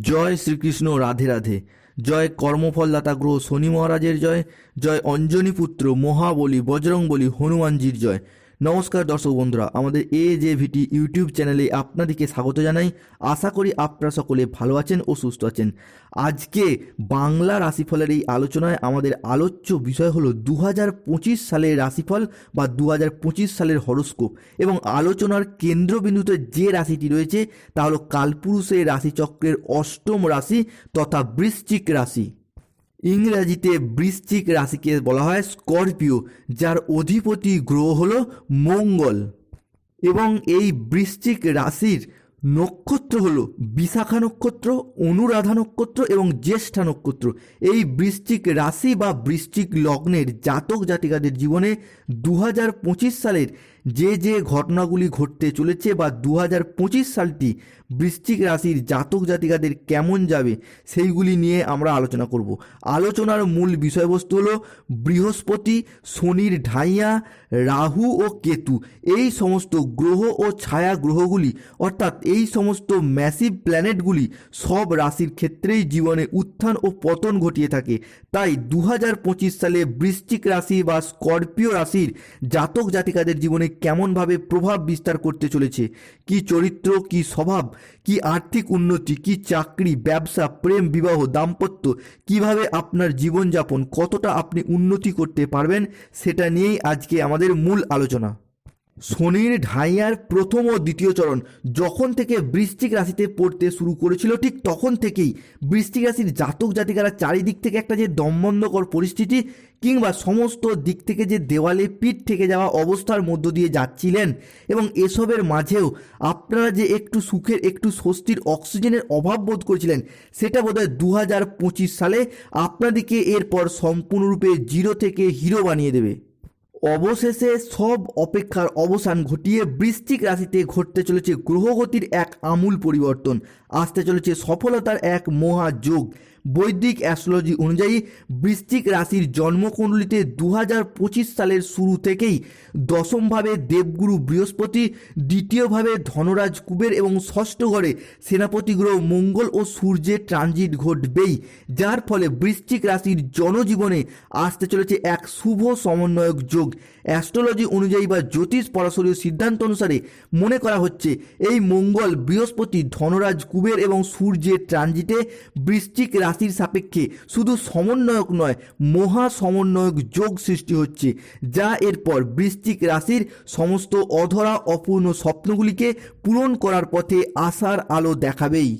জয় শ্রীকৃষ্ণ, রাধে রাধে। জয় কর্মফলদাতা গ্রহ শনি মহারাজের জয়। জয় অঞ্জনী পুত্র মহাবলী, বজরংবলী, হনুমানজির জয়। নমস্কার দর্শক বন্ধুরা, আমাদের এ জে ভিটি ইউটিউব চ্যানেলে আপনাদেরকে স্বাগত জানাই। আশা করি আপনারা সকলে ভালো আছেন ও সুস্থ আছেন। আজকে বাংলা রাশিফলের এই আলোচনায় আমাদের আলোচ্য বিষয় হলো দু হাজার পঁচিশ সালের রাশিফল বা দু হাজার পঁচিশ সালের হরস্কোপ এবং আলোচনার কেন্দ্রবিন্দুতে যে রাশিটি রয়েছে তা হলো কালপুরুষের রাশিচক্রের অষ্টম রাশি তথা বৃশ্চিক রাশি। ইংরেজিতে বৃশ্চিক রাশিকে বলা হয় স্করপিও, যার অধিপতি গ্রহ হল মঙ্গল। এবং এই বৃশ্চিক রাশির নক্ষত্র হল বিশাখা নক্ষত্র, অনুরাধা নক্ষত্র এবং জ্যেষ্ঠা নক্ষত্র। এই বৃশ্চিক রাশি বা বৃশ্চিক লগ্নের জাতক জাতিকাদের জীবনে দু হাজার পঁচিশ সালের যে যে ঘটনাগুলি ঘটতে চলেছে বা দু হাজার পঁচিশ সালটি বৃশ্চিক রাশির জাতক জাতিকাদের কেমন যাবে, সেইগুলি নিয়ে আমরা আলোচনা করব। আলোচনার মূল বিষয়বস্তু হলো বৃহস্পতি, শনির ঢাইয়া, রাহু ও কেতু। এই সমস্ত গ্রহ ও ছায়া গ্রহগুলি, অর্থাৎ এই সমস্ত ম্যাসিভ প্ল্যানেটগুলি সব রাশির ক্ষেত্রেই জীবনে উত্থান ও পতন ঘটিয়ে থাকে। তাই দু হাজার পঁচিশ সালে বৃশ্চিক রাশি বা স্করপিও রাশির জাতক জাতিকাদের জীবনে কেমনভাবে প্রভাব বিস্তার করতে চলেছে? কি চরিত্র, কি স্বভাব, কি আর্থিক উন্নতি, কি চাকরি, ব্যবসা, প্রেম, বিবাহ, দাম্পত্য, কীভাবে আপনার জীবনযাপন, কতটা আপনি উন্নতি করতে পারবেন, সেটা নিয়েই আজকে আমাদের মূল আলোচনা। শনির ঢাইয়ার প্রথম ও দ্বিতীয় চরণ যখন থেকে বৃশ্চিক রাশিতে পড়তে শুরু করেছিল, ঠিক তখন থেকেই বৃশ্চিক রাশির জাতক জাতিকারা চারিদিক থেকে একটা যে দমবন্ধকর পরিস্থিতি কিংবা সমস্ত দিক থেকে যে দেওয়ালে পিঠ থেকে যাওয়া অবস্থার মধ্য দিয়ে যাচ্ছিলেন এবং এসবের মাঝেও আপনারা যে একটু সুখের, একটু স্বস্তির অক্সিজেনের অভাব বোধ করেছিলেন, সেটা বোধহয় দু হাজার পঁচিশ সালে আপনাদেরকে এরপর সম্পূর্ণরূপে জিরো থেকে হিরো বানিয়ে দেবে। অবশেষে সব অপেক্ষার অবসান ঘটিয়ে বৃষ্টিক রাশিতে ঘটতে চলেছে গ্রহগতির এক আমূল পরিবর্তন। আসতে চলেছে সফলতার এক মহাযোগ। বৈদিক অ্যাস্ট্রোলজি অনুযায়ী বৃশ্চিক রাশির জন্মকুণ্ডলিতে দু সালের শুরু থেকেই দশমভাবে দেবগুরু বৃহস্পতি, দ্বিতীয়ভাবে ধনরাজ কুবের এবং ষষ্ঠ ঘরে সেনাপতি গ্রহ মঙ্গল ও সূর্যের ট্রানজিট ঘটবেই, যার ফলে বৃশ্চিক রাশির জনজীবনে আসতে চলেছে এক শুভ সমন্বয়ক যোগ। অ্যাস্ট্রোলজি অনুযায়ী বা জ্যোতিষ পরাশরীয় সিদ্ধান্ত অনুসারে মনে করা হচ্ছে, এই মঙ্গল বৃহস্পতি, ধনরাজ কুবের এবং সূর্যের ট্রানজিটে বৃশ্চিক রাশির সাপেক্ষে শুধু সমন্বয়ক নয় মহা সমন্বয়ক যোগ সৃষ্টি হচ্ছে, যা এরপর বৃশ্চিক রাশির সমস্ত অধরা অপূর্ণ স্বপ্নগুলিকে পূরণ করার পথে আশার আলো দেখাবেই।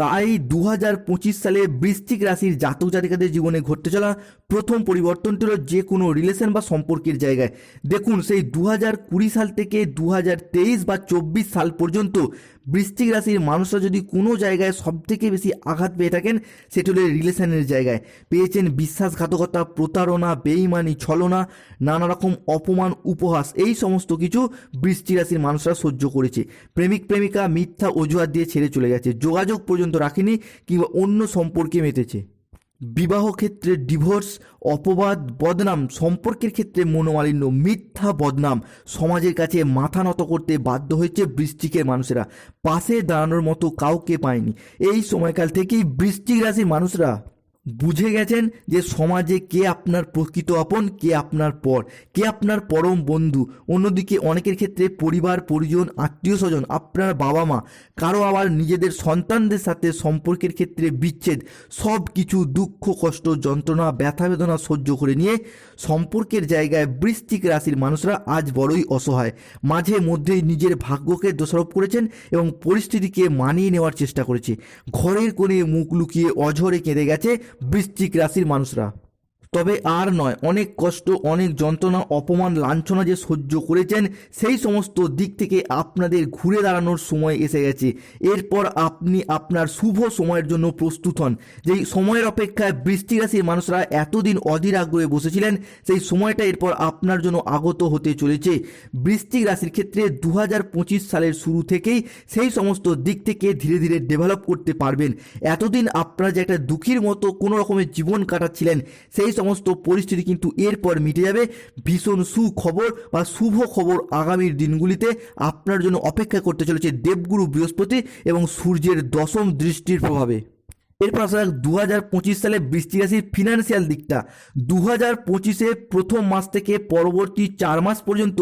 তাই দু হাজার পঁচিশ সালে বৃশ্চিক রাশির জাতক জাতিকাদের জীবনে ঘটতে চলা প্রথম পরিবর্তনটি হলো যে কোনো রিলেশন বা সম্পর্কের জায়গায়। দেখুন, সেই দু কুড়ি সাল থেকে দু হাজার তেইশ বা চব্বিশ সাল পর্যন্ত বৃশ্চিক রাশির মানুষরা যদি কোনো জায়গায় সবথেকে বেশি আঘাত পেয়ে থাকেন, সেটি হলো রিলেশনের জায়গায়। পেয়েছেন বিশ্বাসঘাতকতা, প্রতারণা, বেইমানি, ছলনা নানা রকম অপমান, উপহাস, এই সমস্ত কিছু বৃষ্টি রাশির মানুষরা সহ্য করেছে। প্রেমিক, প্রেমিকা মিথ্যা অজুহাত দিয়ে ছেড়ে চলে গেছে। যোগাযোগ পর্যন্ত রাখেনি কিংবা অন্য সম্পর্কে মেতেছে। বিবাহ ক্ষেত্রে ডিভোর্স, অপবাদ, বদনাম সম্পর্কের ক্ষেত্রে মনোমালিন্য, মিথ্যা বদনাম সমাজের কাছে মাথা নত করতে বাধ্য হয়েছে বৃষ্টিকের মানুষেরা। পাশে দাঁড়ানোর মতো কাউকে পায়নি। এই সময়কাল থেকেই বৃষ্টিক রাশির মানুষরা বুঝে গেছেন যে সমাজে কে আপনার প্রকৃত আপন, কে আপনার পর, কে আপনার পরম বন্ধু? অন্যদিকে অনেকের ক্ষেত্রে পরিবার, পরিজন, আত্মীয় স্বজন, আপনার বাবা মা, কারও আবার নিজেদের সন্তানদের সাথে সম্পর্কের ক্ষেত্রে বিচ্ছেদ, সব কিছু দুঃখ, কষ্ট, যন্ত্রণা, ব্যথা, বেদনা সহ্য করে নিয়ে সম্পর্কের জায়গায় বৃশ্চিক রাশির মানুষরা আজ বড়ই অসহায়। মাঝে মধ্যেই নিজের ভাগ্যকে দোষারোপ করেছেন এবং পরিস্থিতিকে মানিয়ে নেওয়ার চেষ্টা করেছে। ঘরের কোণে মুখ লুকিয়ে অঝরে কেঁদে গেছে বৃশ্চিক রাশির মানুষরা। তবে আর নয়, অনেক কষ্ট, অনেক যন্ত্রণা, অপমান, লাঞ্ছনা যে সহ্য করেছেন, সেই সমস্ত দিক থেকে আপনাদের ঘুরে দাঁড়ানোর সময় এসে গেছে। এরপর আপনি আপনার শুভ সময়ের জন্য প্রস্তুত হন। যেই সময়ের অপেক্ষায় বৃষ্টি রাশির মানুষরা এতদিন অধীর আগ্রহে বসেছিলেন, সেই সময়টা এরপর আপনার জন্য আগত হতে চলেছে। বৃষ্টিক রাশির ক্ষেত্রে দু হাজার পঁচিশ সালের শুরু থেকেই সেই সমস্ত দিক থেকে ধীরে ধীরে ডেভেলপ করতে পারবেন। এতদিন আপনারা যে একটা দুঃখীর মতো কোনো রকমের জীবন কাটাচ্ছিলেন, সেই সমস্ত পরিস্থিতি কিন্তু এরপর মিটে যাবে। ভীষণ সুখবর বা শুভ খবর আগামীর দিনগুলিতে আপনার জন্য অপেক্ষা করতে চলেছে দেবগুরু বৃহস্পতি এবং সূর্যের দশম দৃষ্টির প্রভাবে। এরপর আসা যাক দু হাজার পঁচিশ সালে বৃষ্টি রাশির ফিনান্সিয়াল দিকটা। দু হাজার পঁচিশে প্রথম মাস থেকে পরবর্তী চার মাস পর্যন্ত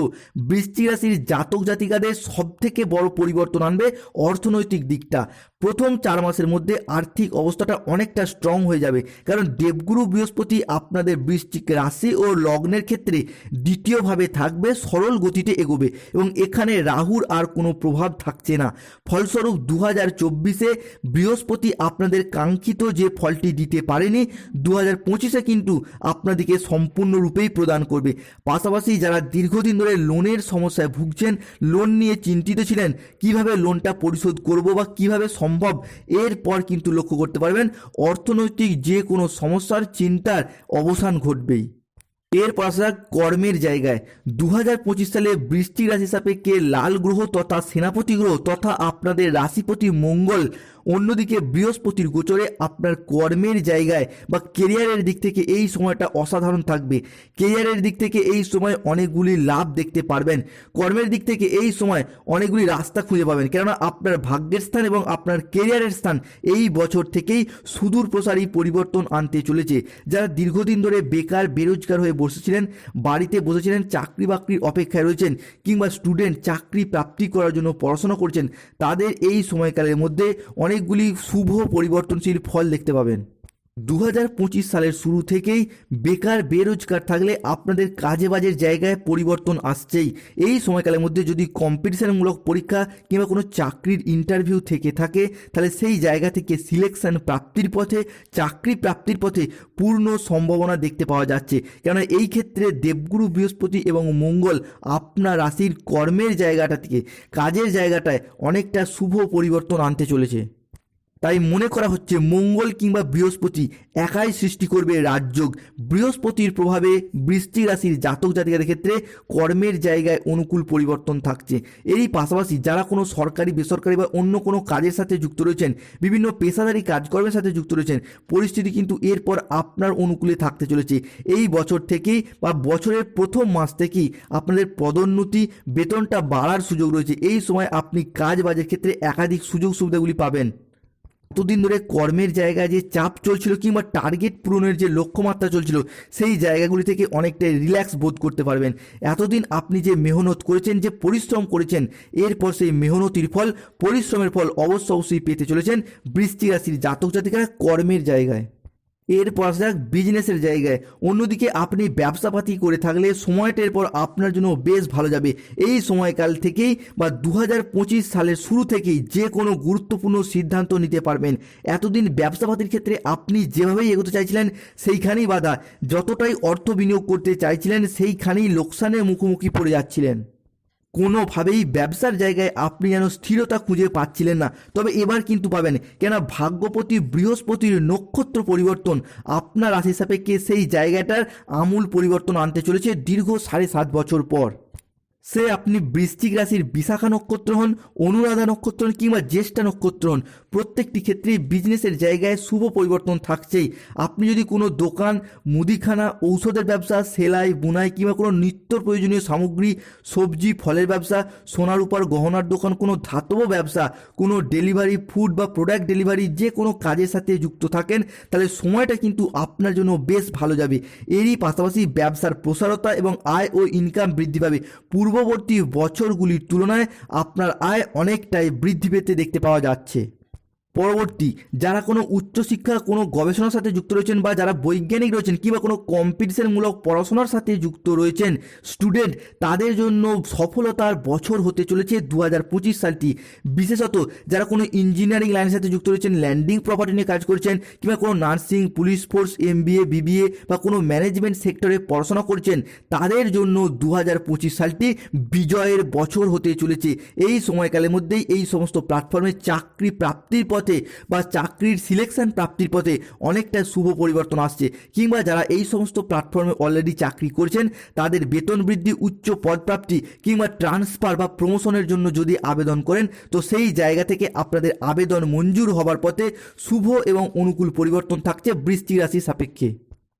বৃষ্টি রাশির জাতক জাতিকাদের সব থেকে বড় পরিবর্তন আনবে অর্থনৈতিক দিকটা। প্রথম চার মাসের মধ্যে আর্থিক অবস্থাটা অনেকটা স্ট্রং হয়ে যাবে। কারণ দেবগুরু বৃহস্পতি আপনাদের বৃশ্চিক রাশি ও লগ্নের ক্ষেত্রে দ্বিতীয়ভাবে থাকবে, সরল গতিতে এগোবে এবং এখানে রাহুর আর কোনো প্রভাব থাকছে না। ফলস্বরূপ দু হাজার চব্বিশে বৃহস্পতি আপনাদের কাঙ্ক্ষিত যে ফলটি দিতে পারেনি দু হাজার পঁচিশে কিন্তু আপনাদেরকে সম্পূর্ণরূপেই প্রদান করবে। পাশাপাশি যারা দীর্ঘদিন ধরে লোনের সমস্যায় ভুগছেন, লোন নিয়ে চিন্তিত ছিলেন, কীভাবে লোনটা পরিশোধ করব বা কীভাবে সম্ভব। এরপর কিন্তু লক্ষ্য করতে পারবেন, অর্থনৈতিক যে কোনো সমস্যার চিন্তার অবসান ঘটবেই। এরপর আসা কর্মের জায়গায়। দু হাজার পঁচিশ সালে বৃষ্টি রাশি সাপেক্ষে লাল গ্রহ তথা সেনাপতি গ্রহ তথা আপনাদের রাশিপতি মঙ্গল অন্যদিকে বৃহস্পতির গোচরে আপনার কর্মের জায়গায় বা কেরিয়ারের দিক থেকে এই সময়টা অসাধারণ থাকবে। কেরিয়ারের দিক থেকে এই সময় অনেকগুলি লাভ দেখতে পারবেন। কর্মের দিক থেকে এই সময় অনেকগুলি রাস্তা খুঁজে পাবেন। কেননা আপনার ভাগ্যের স্থান এবং আপনার কেরিয়ারের স্থান এই বছর থেকেই সুদূর প্রসারী পরিবর্তন আনতে চলেছে। যারা দীর্ঘদিন ধরে বেকার, বেরোজগার হয়ে বসেছিলেন, বাড়িতে বসেছিলেন, চাকরি বাকরির অপেক্ষায় রয়েছেন কিংবা স্টুডেন্ট চাকরি প্রাপ্তি করার জন্য পড়াশোনা করছেন, তাদের এই সময়কালের মধ্যে অনেকগুলি শুভ পরিবর্তনশীল ফল দেখতে পাবেন। দু হাজার পঁচিশ সালের শুরু থেকেই বেকার বেরোজগার থাকলে আপনাদের কাজে বাজের জায়গায় পরিবর্তন আসছেই। এই সময়কালের মধ্যে যদি কম্পিটিশনমূলক পরীক্ষা কিংবা কোনো চাকরির ইন্টারভিউ থেকে থাকে, তাহলে সেই জায়গা থেকে সিলেকশন প্রাপ্তির পথে, চাকরি প্রাপ্তির পথে পূর্ণ সম্ভাবনা দেখতে পাওয়া যাচ্ছে। কেননা এই ক্ষেত্রে দেবগুরু বৃহস্পতি এবং মঙ্গল আপনার রাশির কর্মের জায়গাটা থেকে, কাজের জায়গাটায় অনেকটা শুভ পরিবর্তন আনতে চলেছে। তাই মনে করা হচ্ছে মঙ্গল কিংবা বৃহস্পতি একাই সৃষ্টি করবে রাজযোগ। বৃহস্পতির প্রভাবে বৃষ্টি রাশির জাতক জাতিকাদের ক্ষেত্রে কর্মের জায়গায় অনুকূল পরিবর্তন থাকছে। এরই পাশাপাশি যারা কোনো সরকারি, বেসরকারি বা অন্য কোনো কাজের সাথে যুক্ত রয়েছেন, বিভিন্ন পেশাদারি কাজকর্মের সাথে যুক্ত রয়েছেন, পরিস্থিতি কিন্তু এরপর আপনার অনুকূলে থাকতে চলেছে। এই বছর থেকেই বা বছরের প্রথম মাস থেকেই আপনাদের পদোন্নতি, বেতনটা বাড়ার সুযোগ রয়েছে। এই সময় আপনি কাজ বাজের ক্ষেত্রে একাধিক সুযোগ সুবিধাগুলি পাবেন। এতদিন ধরে কর্মের জায়গায় যে চাপ চলছিল কিংবা টার্গেট পূরণের যে লক্ষ্যমাত্রা চলছিল, সেই জায়গাগুলি থেকে অনেকটাই রিল্যাক্স বোধ করতে পারবেন। এতদিন আপনি যে মেহনত করেছেন, যে পরিশ্রম করেছেন, এরপর সেই মেহনতির ফল, পরিশ্রমের ফল অবশ্য অবশ্যই পেতে চলেছেন বৃষ্টি রাশির জাতক জাতিকারা কর্মের জায়গায়। এরপর আসা যাক বিজনেসের জায়গায়। অন্যদিকে আপনি ব্যবসাপাতি করে থাকলে সময়টা এরপর আপনার জন্য বেশ ভালো যাবে। এই সময়কাল থেকেই বা দু হাজার পঁচিশ সালের শুরু থেকেই যে কোনো গুরুত্বপূর্ণ সিদ্ধান্ত নিতে পারবেন। এতদিন ব্যবসাপাতির ক্ষেত্রে আপনি যেভাবেই এগোতে চাইছিলেন, সেইখানেই বাধা। যতটাই অর্থ বিনিয়োগ করতে চাইছিলেন, সেইখানেই লোকসানের মুখোমুখি পড়ে যাচ্ছিলেন। কোনোভাবেই ব্যবসার জায়গায় আপনি যেন স্থিরতা খুঁজে পাচ্ছিলেন না। তবে এবার কিন্তু পাবেন। কেন ভাগ্যপতি, বৃহস্পতির নক্ষত্র পরিবর্তন, আপনার রাশি সাপেক্ষে সেই জায়গাটার আমূল পরিবর্তন আনতে চলেছে দীর্ঘ সাড়ে সাত বছর পর। সে আপনি বৃশ্চিক রাশির বিশাখা নক্ষত্র হন, অনুরাধা নক্ষত্র হন কিংবা জ্যেষ্ঠা নক্ষত্র হন, প্রত্যেকটি ক্ষেত্রে বিজনেসের জায়গায় শুভ পরিবর্তন থাকছেই। আপনি যদি কোনো দোকান, মুদিখানা, ঔষধের ব্যবসা, সেলাই, বুনাই কিংবা কোনো নিত্য প্রয়োজনীয় সামগ্রী, সবজি, ফলের ব্যবসা, সোনার উপর গহনার দোকান, কোনো ধাতব ব্যবসা, কোনো ডেলিভারি ফুড বা প্রোডাক্ট ডেলিভারি যে কোনো কাজের সাথে যুক্ত থাকেন, তাহলে সময়টা কিন্তু আপনার জন্য বেশ ভালো যাবে। এরই পাশাপাশি ব্যবসার প্রসারতা এবং আয় ও ইনকাম বৃদ্ধি পাবে। পূর্ববর্তী বছরগুলির তুলনায় আপনার আয় অনেকটাই বৃদ্ধি পেতে দেখতে পাওয়া যাচ্ছে। পরবর্তী, যারা কোনো উচ্চশিক্ষা কোনো গবেষণার সাথে যুক্ত রয়েছেন বা যারা বৈজ্ঞানিক রয়েছেন কিংবা কোনো কম্পিটিশনমূলক পড়াশোনার সাথে যুক্ত রয়েছেন স্টুডেন্ট তাদের জন্য সফলতার বছর হতে চলেছে দু হাজার পঁচিশ সালটি। বিশেষত যারা কোনো ইঞ্জিনিয়ারিং লাইনের সাথে যুক্ত রয়েছেন ল্যান্ডিং প্রপার্টি নিয়ে কাজ করছেন কিংবা কোনো nursing police force MBA BBA বা কোনো ম্যানেজমেন্ট সেক্টরে পড়াশোনা করছেন, তাদের জন্য দু হাজার পঁচিশ সালটি বিজয়ের বছর হতে চলেছে। এই সময়কালের মধ্যেই এই সমস্ত প্ল্যাটফর্মে চাকরি প্রাপ্তির পথে বা চাকরির সিলেকশন প্রাপ্তির পথে অনেকটা শুভ পরিবর্তন আসছে। কিংবা যারা এই সমস্ত প্ল্যাটফর্মে অলরেডি চাকরি করছেন, তাদের বেতন বৃদ্ধি, উচ্চ পদপ্রাপ্তি কিংবা ট্রান্সফার বা প্রমোশনের জন্য যদি আবেদন করেন, তো সেই জায়গা থেকে আপনাদের আবেদন মঞ্জুর হবার পথে শুভ এবং অনুকূল পরিবর্তন থাকছে বৃষ্টি রাশি সাপেক্ষে।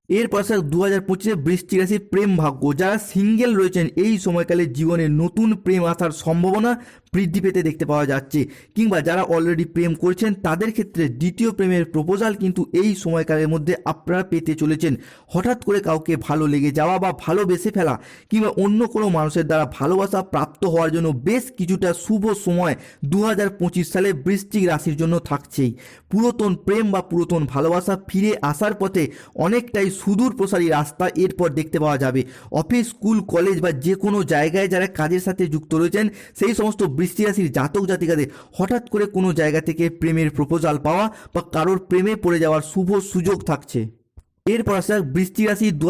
এরপর স্যার দু হাজার পঁচিশে বৃষ্টি রাশির প্রেম ভাগ্য। যারা সিঙ্গেল রয়েছেন, এই সময়কালে জীবনে নতুন প্রেম আসার সম্ভাবনা বৃদ্ধি পেতে দেখতে পাওয়া যাচ্ছে। কিংবা যারা অলরেডি প্রেম করছেন, তাদের ক্ষেত্রে দ্বিতীয় প্রেমের প্রপোজাল কিন্তু এই সময়কালের মধ্যে আপনারা পেতে চলেছেন। হঠাৎ করে কাউকে ভালো লেগে যাওয়া বা ভালোবেসে ফেলা, কিংবা অন্য কোনো মানুষের দ্বারা ভালোবাসা প্রাপ্ত হওয়ার জন্য বেশ কিছুটা শুভ সময় দু হাজার পঁচিশ সালে বৃশ্চিক রাশির জন্য থাকছেই। পুরাতন প্রেম বা পুরাতন ভালোবাসা ফিরে আসার পথে অনেকটাই সুদূর প্রসারী রাস্তা এরপর দেখতে পাওয়া যাবে। অফিস, স্কুল, কলেজ বা যে কোনো জায়গায় যারা কাজের সাথে যুক্ত রয়েছেন, সেই সমস্ত বৃষ্টি রাশির জাতক জাতিকাদের হঠাৎ করে কোনো জায়গা থেকে প্রেমের প্রপোজাল পাওয়া বা কারোর প্রেমে পড়ে যাওয়ার শুভ সুযোগ থাকছে। এরপর আসা বৃষ্টি রাশি দু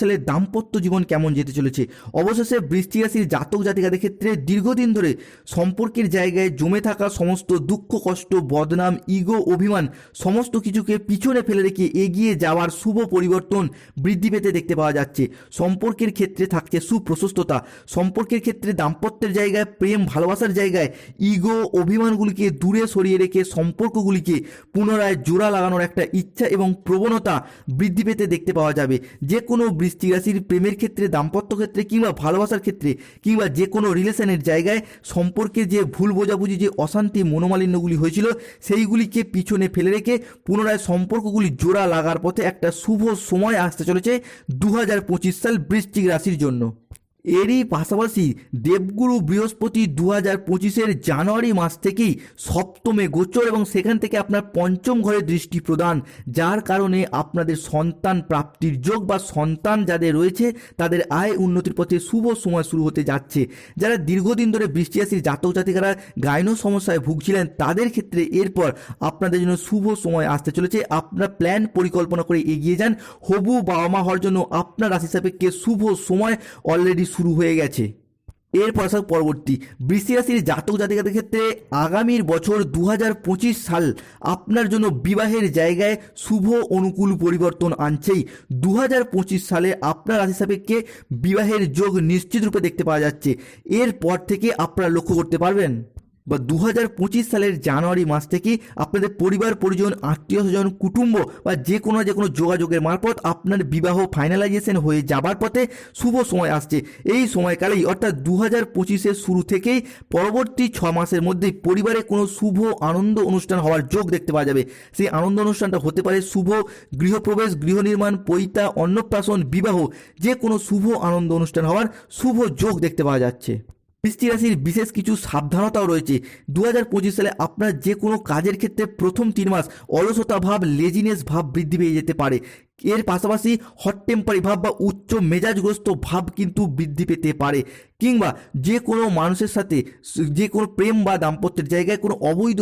সালের দাম্পত্য জীবন কেমন যেতে চলেছে? অবশেষে বৃষ্টি রাশির জাতক জাতিকাদের ক্ষেত্রে দীর্ঘদিন ধরে সম্পর্কের জায়গায় জমে থাকা সমস্ত দুঃখ, কষ্ট, বদনাম, ইগো, অভিমান সমস্ত কিছুকে পিছনে ফেলে রেখে এগিয়ে যাওয়ার শুভ পরিবর্তন বৃদ্ধি পেতে দেখতে পাওয়া যাচ্ছে। সম্পর্কের ক্ষেত্রে থাকছে সুপ্রশস্ততা। সম্পর্কের ক্ষেত্রে দাম্পত্যের জায়গায় প্রেম, ভালোবাসার জায়গায় ইগো, অভিমানগুলিকে দূরে সরিয়ে রেখে সম্পর্কগুলিকে পুনরায় জোড়া লাগানোর একটা ইচ্ছা এবং প্রবণতা বৃদ্ধি পেতে দেখতে পাওয়া যাবে। যে কোনো বৃষ্টি রাশির প্রেমের ক্ষেত্রে, দাম্পত্য ক্ষেত্রে কিংবা ভালোবাসার ক্ষেত্রে কিংবা যে কোনো রিলেশনের জায়গায় সম্পর্কে যে ভুল বোঝাবুঝি, যে অশান্তি, মনোমালিন্যগুলি হয়েছিল, সেইগুলিকে পিছনে ফেলে রেখে পুনরায় সম্পর্কগুলি জোড়া লাগার পথে একটা শুভ সময় আসতে চলেছে দু হাজার পঁচিশ সাল বৃষ্টিক রাশির জন্য। এরই পাশাপাশি দেবগুরু বৃহস্পতি দু হাজার পঁচিশের জানুয়ারি মাস থেকেই সপ্তমে গোচর এবং সেখান থেকে আপনার পঞ্চম ঘরে দৃষ্টি প্রদান, যার কারণে আপনাদের সন্তান প্রাপ্তির যোগ বা সন্তান যাদের রয়েছে, তাদের আয় উন্নতির পথে শুভ সময় শুরু হতে যাচ্ছে। যারা দীর্ঘদিন ধরে বৃষ্টি রাশির জাতক জাতিকারা গাইনো সমস্যায় ভুগছিলেন, তাদের ক্ষেত্রে এরপর আপনাদের জন্য শুভ সময় আসতে চলেছে। আপনার প্ল্যান পরিকল্পনা করে এগিয়ে যান। হবু বাবা মা হওয়ার জন্য আপনার রাশি সাপেক্ষে শুভ সময় অলরেডি শুরু হয়ে গেছে। এর আসা পরবর্তী, বৃষ্টি রাশির জাতক জাতিকাদের ক্ষেত্রে আগামীর বছর দু হাজার পঁচিশ সাল আপনার জন্য বিবাহের জায়গায় শুভ অনুকূল পরিবর্তন আনছেই। দু হাজার পঁচিশ সালে আপনার রাশি সাপেক্ষে বিবাহের যোগ নিশ্চিত রূপে দেখতে পাওয়া যাচ্ছে। এরপর থেকে আপনারা লক্ষ্য করতে পারবেন। বা দু হাজার পঁচিশ সালের জানুয়ারি মাস থেকে আপনাদের পরিবার, পরিজন, আত্মীয় স্বজন, কুটুম্ব বা যে কোনো যে কোনো যোগাযোগের মারফত আপনার বিবাহ ফাইনালাইজেশন হয়ে যাবার পথে শুভ সময় আসছে। এই সময়কালেই অর্থাৎ দু হাজার পঁচিশের শুরু থেকেই পরবর্তী ছ মাসের মধ্যেই পরিবারে কোনো শুভ, আনন্দ অনুষ্ঠান হওয়ার যোগ দেখতে পাওয়া যাবে। সেই আনন্দ অনুষ্ঠানটা হতে পারে শুভ, গৃহপ্রবেশ, গৃহ নির্মাণ, পৈতা, অন্নপ্রাশন, বিবাহ, যে কোনো শুভ, আনন্দ অনুষ্ঠান হওয়ার শুভ যোগ দেখতে পাওয়া যাচ্ছে। বৃষ্টি রাশির বিশেষ কিছু সাবধানতাও রয়েছে। দু হাজার পঁচিশ সালে আপনার যে কোনো কাজের ক্ষেত্রে প্রথম তিন মাস অলসতা ভাব লেজিনেস ভাব বৃদ্ধি পেয়ে যেতে পারে। এর পাশাপাশি হট টেম্পারি ভাব বা উচ্চ মেজাজগ্রস্ত ভাব কিন্তু বৃদ্ধি পেতে পারে। কিংবা যে কোনো মানুষের সাথে যে কোনো প্রেম বা দাম্পত্যের জায়গায় কোনো অবৈধ